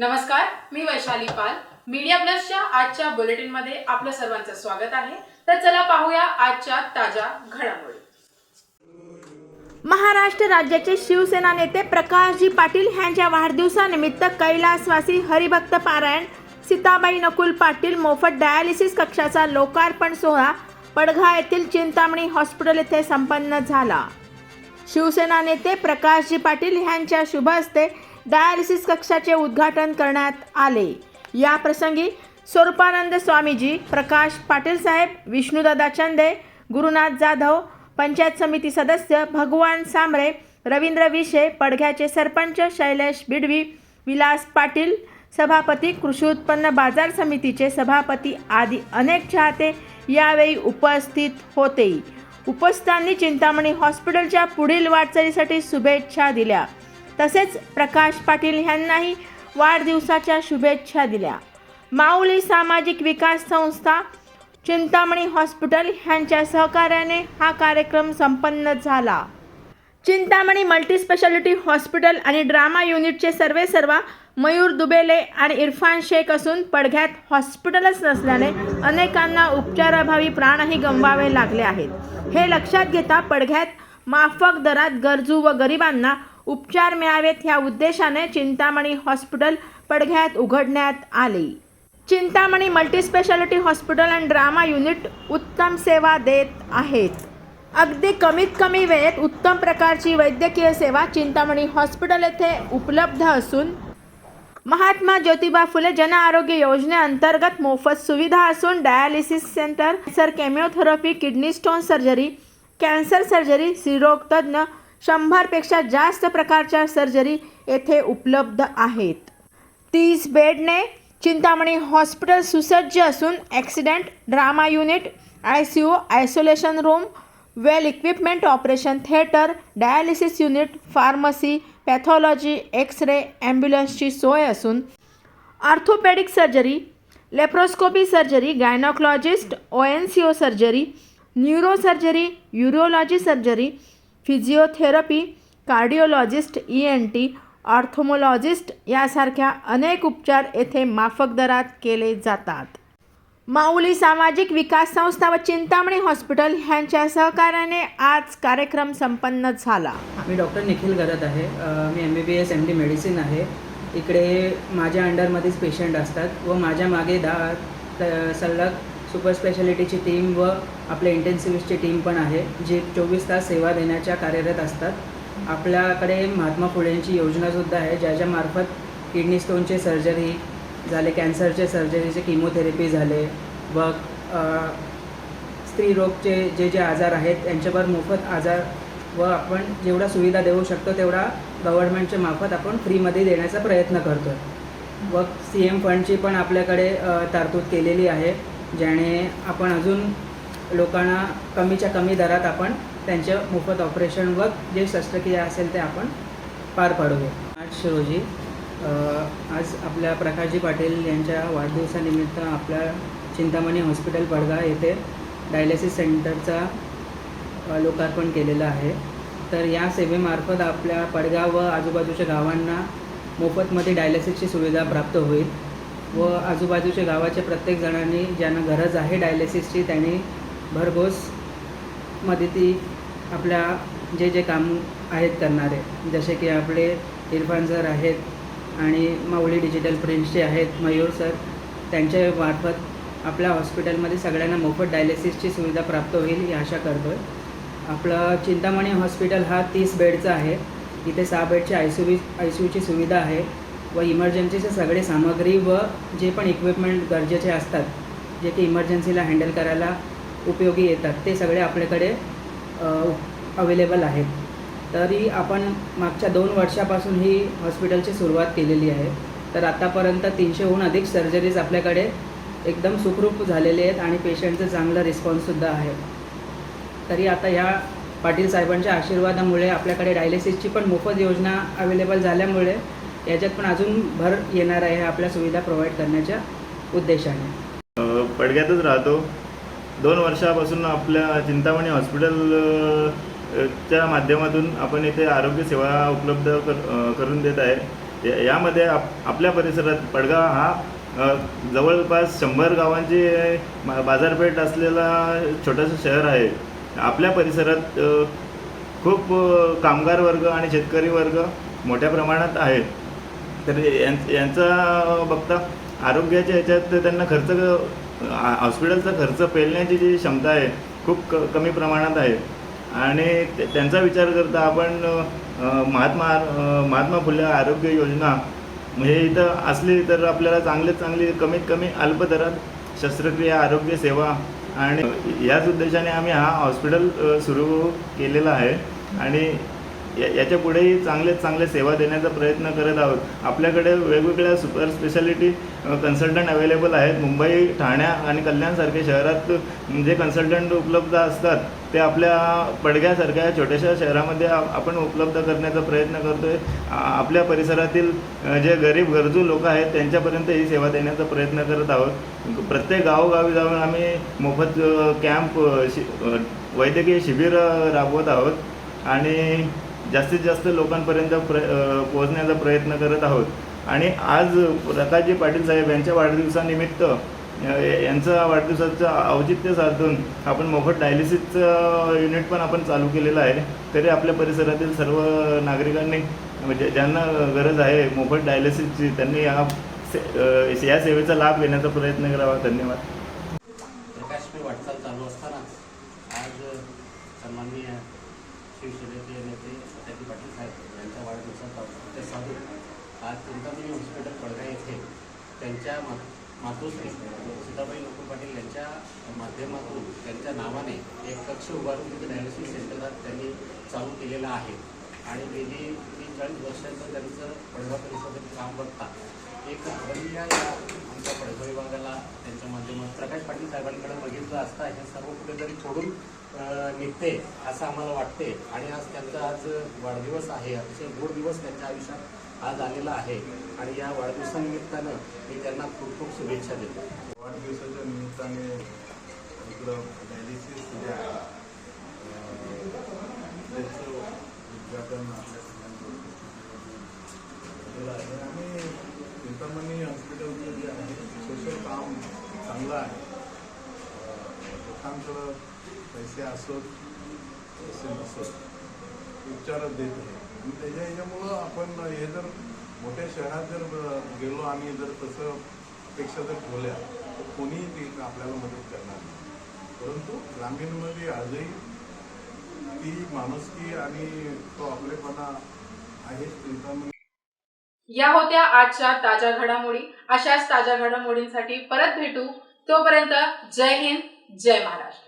नमस्कार मी वैशाली पाल. मीडिया प्लसच्या आजच्या बुलेटिनमध्ये आपलं सर्वांचं स्वागत आहे. तर चला पाहूया आजच्या ताज्या घडामोडी. महाराष्ट्र राज्याचे शिवसेना नेते प्रकाशजी पाटील यांच्या वाढदिवसानिमित्त कैलासवासी हरिभक्त पारायण. सीताबाई नकुल पाटील मोफत डायालिसिस कक्षाचा लोकार्पण सोहळा पडघा येथील चिंतामणी हॉस्पिटल येथे संपन्न झाला. शिवसेना नेते प्रकाशजी पाटील यांच्या शुभ हस्ते डायालिसिस कक्षाचे उद्घाटन करण्यात आले. या प्रसंगी स्वरूपानंद स्वामीजी प्रकाश पाटील साहेब विष्णुदादा चंदे गुरुनाथ जाधव पंचायत समिती सदस्य भगवान सांबरे रवींद्र विशे पडघ्याचे सरपंच शैलेश बिडवी विलास पाटील सभापती कृषी उत्पन्न बाजार समितीचे सभापती आदी अनेक चाहते यावेळी उपस्थित होते. उपस्थितांनी चिंतामणी हॉस्पिटलच्या पुढील वाटचालीसाठी शुभेच्छा दिल्या. तसेच प्रकाश पाटील यांनाही वाढदिवसाच्या शुभेच्छा दिल्या. माऊली सामाजिक विकास संस्था चिंतामणी हॉस्पिटल यांच्या सहकार्याने हा कार्यक्रम संपन्न झाला. चिंतामणी मल्टीस्पेशालिटी हॉस्पिटल आणि ड्रामा युनिटचे सर्वे सर्वा मयूर दुबेले आणि इरफान शेख असून पडघ्यात हॉस्पिटलच नसल्याने अनेकांना उपचाराभावी प्राणही गमवावे लागले आहेत. हे लक्षात घेता पडघ्यात माफक दरात गरजू व गरिबांना उपचार मिळावेत ह्या उद्देशाने चिंतामणी हॉस्पिटल पडघ्यात उघडण्यात आले. Chintamani multispeciality hospital and trauma unit उत्तम सेवा देत आहेत. अगदी कमीत कमी वेळेत उत्तम प्रकारची वैद्यकीय सेवा चिंतामणी हॉस्पिटल येथे उपलब्ध असून महात्मा ज्योतिबा फुले जन आरोग्य योजनेअंतर्गत मोफत सुविधा असून dialysis centre sir chemotherapy kidney stone surgery cancer surgery स्त्रीरोग तज्ज्ञ शंभरपेक्षा जास्त प्रकारच्या सर्जरी येथे उपलब्ध आहेत. तीस बेडने चिंतामणी हॉस्पिटल सुसज्ज असून accident trauma unit I C U isolation room well equipment operation theatre dialysis unit pharmacy pathology X ray ॲम्ब्युलन्सची सोय असून orthopaedic surgery laparoscopy surgery gynaecologist O N C O surgery neuro surgery urology surgery physiotherapy cardiologist E N T ophthalmologist यासारख्या अनेक उपचार येथे माफक दरात केले जातात. माऊली सामाजिक विकास संस्था व चिंतामणी हॉस्पिटल ह्यांच्या सहकार्याने आज कार्यक्रम संपन्न झाला. मी डॉक्टर निखिल गरत आहे. मी M B B S M D medicine आहे. इकडे माझ्या अंडरमध्येच पेशंट असतात व माझ्या मागे दहा सलग सुपर स्पेशालिटीची टीम व आपल्या इंटेन्सिव्हिस्टची टीम पण आहे जी चोवीस तास सेवा देण्याच्या कार्यरत असतात. आपल्याकडे महात्मा फुलेंची योजनासुद्धा आहे ज्याच्या मार्फत किडनी स्टोनचे सर्जरी झाले कॅन्सरचे सर्जरीचे किमोथेरपी झाले व स्त्रीरोगचे जे जे आजार आहेत त्यांच्यावर मोफत आजार व आपण जेवढा सुविधा देऊ शकतो तेवढा गव्हर्नमेंटच्या मार्फत आपण फ्रीमध्ये देण्याचा प्रयत्न करतो व सी एम फंडची पण आपल्याकडे तरतूद केलेली आहे. ज्याने आपण अजून लोकांना कमीच्या कमी दरात आपण त्यांचे मोफत ऑपरेशन व जे शस्त्रक्रिया असेल ते आपण पार पाडूया. आठ रोजी आज आपल्या प्रकाशजी पाटील यांच्या वाढदिवसानिमित्त आपल्या चिंतामणी हॉस्पिटल पडगा येथे डायलिसिस सेंटरचा लोकार्पण केलेलं आहे. तर या सेवेमार्फत आपल्या पडगाव व आजूबाजूच्या गावांना मोफतमध्ये डायलिसिसची सुविधा प्राप्त होईल. व आजूबाजूच्या गावाच्या प्रत्येक जणांनी ज्यांना गरज आहे डायलिसिसची त्यांनी भरघोस मदती आपल्या जे जे काम आहेत करणारे. जसे की आपले इरफान सर आहेत आणि माऊली डिजिटल प्रिंट्सचे आहेत मयूर सर त्यांच्या मार्फत आपल्या हॉस्पिटलमध्ये सगळ्यांना मोफत डायलिसिसची सुविधा प्राप्त होईल ही आशा करतो आहे आपलं चिंतामणी हॉस्पिटल हा तीस बेडचा आहे. इथे सहा बेडची आय सी आय सी यूची सुविधा आहे. व इमर्जन्सीचे सगळे सामग्री व जे पण इक्विपमेंट गरजेचे असतात जे की इमर्जन्सीला हँडल करायला उपयोगी येतात ते सगळे आपल्याकडे अवेलेबल आहेत. तरी आपण मागच्या दोन वर्षापासून ही हॉस्पिटलची सुरुवात केलेली आहे. तर आतापर्यंत तीनशेहून अधिक सर्जरीज आपल्याकडे एकदम सुखरूप झालेले आहेत आणि पेशंटचं चांगलं रिस्पॉन्ससुद्धा आहे. तरी आता ह्या पाटील साहेबांच्या आशीर्वादामुळे आपल्याकडे डायलिसिसची पण मोफत योजना अवेलेबल झाल्यामुळे याच्यात पण अजून भर येणार आहे आपल्या सुविधा प्रोव्हाइड करण्याच्या उद्देशाने. पडग्यातच राहतो. दोन वर्षापासून आपल्या चिंतामणी हॉस्पिटल च्या माध्यमातून आपण इथे आरोग्य सेवा उपलब्ध कर करून देत आहे. या- यामध्ये आप आपल्या परिसरात पडगाव हा जवळपास शंभर गावांची मा- बाजारपेठ असलेला छोटंसं शहर आहे. आपल्या परिसरात खूप कामगार वर्ग आणि शेतकरी वर्ग मोठ्या प्रमाणात आहेत. तर यां- यांचा बघता आरोग्याच्या ह्याच्यात त्यांना खर्च क- हॉस्पिटलचा खर्च पेलण्याची जी क्षमता आहे खूप क कमी प्रमाणात आहे. आणि ते- त्यांचा विचार करता आपण महात्मा महात्मा फुले आरोग्य योजना म्हणजे इथं असली तर आपल्याला चांगले चांगली कमीत कमी अल्प दरात शस्त्रक्रिया आरोग्य सेवा आणि याच उद्देशाने आम्ही हा हॉस्पिटल सुरू केलेला आहे. आणि या- याच्या पुढेही चांगले चांगले सेवा देण्याचा प्रयत्न करत आहोत. आपल्याकडे वेगवेगळ्या सुपर स्पेशालिटी कन्सल्टंट अवेलेबल आहेत. मुंबई ठाण्या आणि कल्याणसारख्या शहरात जे कन्सल्टंट उपलब्ध असतात ते आपल्या पडग्यासारख्या छोट्याशा शहरामध्ये आपण उपलब्ध करण्याचा प्रयत्न करतोय. आहे आपल्या परिसरातील जे गरीब गरजू लोक आहेत त्यांच्यापर्यंत ही सेवा देण्याचा प्रयत्न करत आहोत. प्रत्येक गावोगावी जाऊन आम्ही मोफत कॅम्प शि वैद्यकीय शिबिर राबवत आहोत. आणि जास्तीत जास्त लोकांपर्यंत प्र पोहोचण्याचा प्रयत्न करत आहोत. आणि आज प्रकाशजी पाटील साहेब यांच्या वाढदिवसानिमित्त यांचा वाढदिवसाचं औचित्य साधून आपण मोफत डायलिसिसचं युनिट पण आपण चालू केलेलं आहे. तरी आपल्या परिसरातील सर्व नागरिकांनी म्हणजे ज्यांना गरज आहे मोफत डायलिसिसची त्यांनी या से या सेवेचा लाभ घेण्याचा प्रयत्न करावा. धन्यवाद प्रकाशमय वाटचाल चालू असताना आज सन्माननीय शिवसेनेचे नेते सत्याजी पाटील साहेब यांच्या वाढदिवसाचा औचित्य साधून आज चिंतामणी हॉस्पिटल पडगा येथे त्यांच्या मा मातोश्री सीताबाई लोक पाटील यांच्या माध्यमातून त्यांच्या नावाने एक कक्ष उभारून तिथे डायलिसिस सेंटरात त्यांनी चालू केलेलं आहे. आणि गेली तीन चाळीस वर्षाचं त्यांचं पडघा परिसरातील काम बघता एक अवलिया या आमच्या पडघा विभागाला त्यांच्या माध्यमात प्रकाश पाटील साहेबांकडे बघितलं असता हे सर्व कुठेतरी सोडून निघते असं आम्हाला वाटते. आणि आज त्यांचा आज वाढदिवस आहे अतिशय गोड दिवस त्यांच्या आयुष्यात. आज आलेला आहे आणि या वाढदिवसानिमित्तानं मी त्यांना खूप खूप शुभेच्छा देतो. वाढदिवसाच्या निमित्ताने इकडं डायलिसिस जे आहे. त्याचं उद्घाटन आपल्या आहे. आणि चिंतामणी हॉस्पिटलचं जे आहे सोशल काम चांगलं आहे. लोकांकडं पैसे असोत पैसे नसोत उपचारच देत आहे. आणि त्याच्या ह्याच्यामुळं आपण हे जर मोठ्या शहरात जर गेलो आणि जर तसं अपेक्षा जर ठेवल्या तर कोणीही ती आपल्याला मदत करणार नाही. परंतु ग्रामीणमध्ये आजही ती माणुसकी आणि तो आपलेपणा आहे चिंतामणी या होत्या आजच्या ताज्या घडामोडी. अशाच ताज्या घडामोडींसाठी परत भेटू. तोपर्यंत जय हिंद जय महाराष्ट्र.